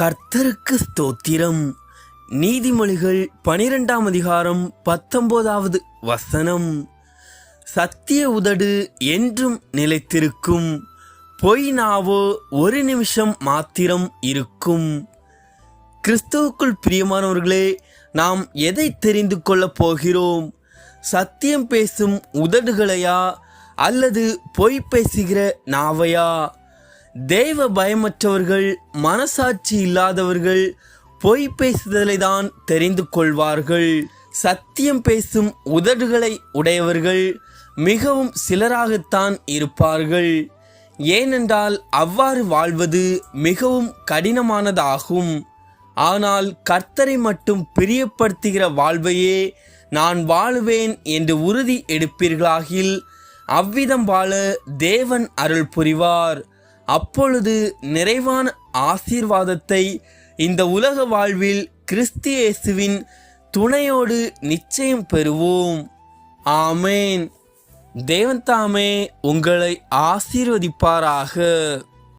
கர்த்தருக்கு ஸ்தோத்திரம். நீதிமொழிகள் பனிரெண்டாம் அதிகாரம் பத்தொன்பதாவது வசனம். சத்திய உதடு என்றும் நிலைத்திருக்கும். பொய் நாவோ ஒரு நிமிஷம் மாத்திரம் இருக்கும். கிறிஸ்துவுக்குள் பிரியமானவர்களே நாம் எதை தெரிந்து கொள்ளப் போகிறோம்? சத்தியம் பேசும் உதடுகளையா அல்லது பொய் பேசுகிற நாவையா? தெய்வ பயமற்றவர்கள் மனசாட்சி இல்லாதவர்கள் பொய் பேசுதலை தான் தெரிந்து கொள்வார்கள். சத்தியம் பேசும் உதடுகளை உடையவர்கள் மிகவும் சிலராகத்தான் இருப்பார்கள். ஏனென்றால் அவ்வாறு வாழ்வது மிகவும் கடினமானதாகும். ஆனால் கர்த்தரை மட்டும் பிரியப்படுத்துகிற வாழ்வையே நான் வாழுவேன் என்று உறுதி எடுப்பீர்களாகில் அவ்விதம் வாழ தேவன் அருள் புரிவார். அப்பொழுது நிறைவான ஆசீர்வாதத்தை இந்த உலக வாழ்வில் கிறிஸ்தியேசுவின் துணையோடு நிச்சயம் பெறுவோம். ஆமேன். தேவன் தாமே உங்களை ஆசீர்வதிப்பாராக.